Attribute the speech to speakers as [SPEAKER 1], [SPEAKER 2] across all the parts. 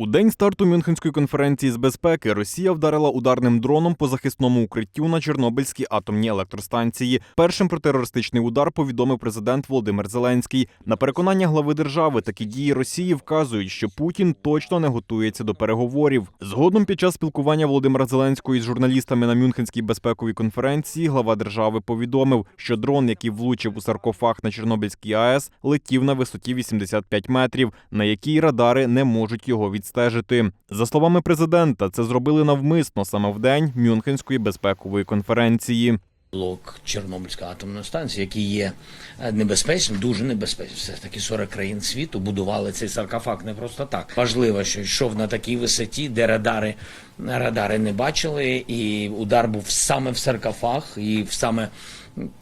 [SPEAKER 1] У день старту Мюнхенської конференції з безпеки Росія вдарила ударним дроном по захисному укриттю на Чорнобильській атомній електростанції. Першим про терористичний удар повідомив президент Володимир Зеленський. На переконання глави держави такі дії Росії вказують, що Путін точно не готується до переговорів. Згодом під час спілкування Володимира Зеленського із журналістами на Мюнхенській безпековій конференції глава держави повідомив, що дрон, який влучив у саркофаг на Чорнобильській АЕС, летів на висоті 85 метрів, на якій радари не можуть його відстежити. За словами президента, це зробили навмисно саме в день Мюнхенської безпекової конференції.
[SPEAKER 2] Блок Чорнобильської атомної станції, який є е, небезпечним, дуже небезпечним. Все ж таки 40 країн світу будували цей саркофаг не просто так. Важливо, що йшов на такій висоті, де радари, радари не бачили, і удар був саме в саркофаг, і саме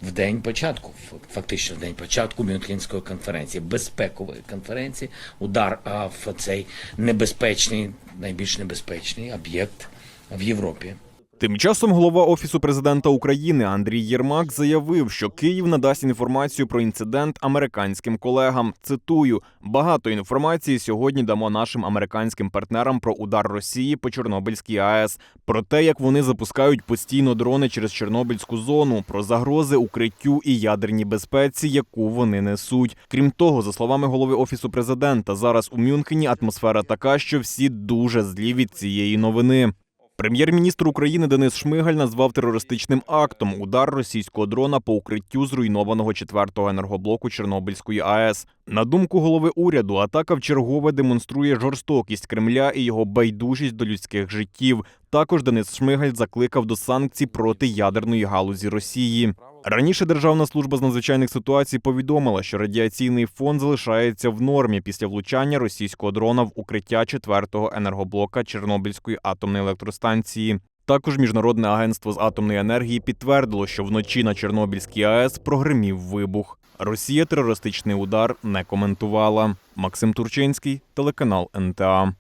[SPEAKER 2] в день початку, фактично в день початку Мюнхенської конференції, безпекової конференції, удар в цей небезпечний, найбільш небезпечний об'єкт в Європі.
[SPEAKER 1] Тим часом голова офісу президента України Андрій Єрмак заявив, що Київ надасть інформацію про інцидент американським колегам. Цитую: багато інформації сьогодні дамо нашим американським партнерам про удар Росії по Чорнобильській АЕС, про те, як вони запускають постійно дрони через Чорнобильську зону, про загрози укриттю і ядерній безпеці, яку вони несуть. Крім того, за словами голови офісу президента, зараз у Мюнхені атмосфера така, що всі дуже злі від цієї новини. Прем'єр-міністр України Денис Шмигаль назвав терористичним актом удар російського дрона по укриттю зруйнованого четвертого енергоблоку Чорнобильської АЕС. На думку голови уряду, атака вчергове демонструє жорстокість Кремля і його байдужість до людських життів. Також Денис Шмигаль закликав до санкцій проти ядерної галузі Росії. Раніше Державна служба з надзвичайних ситуацій повідомила, що радіаційний фон залишається в нормі після влучання російського дрона в укриття четвертого енергоблока Чорнобильської атомної електростанції. Також міжнародне агентство з атомної енергії підтвердило, що вночі на Чорнобильській АЕС прогримів вибух. Росія терористичний удар не коментувала. Максим Турчинський, телеканал НТА.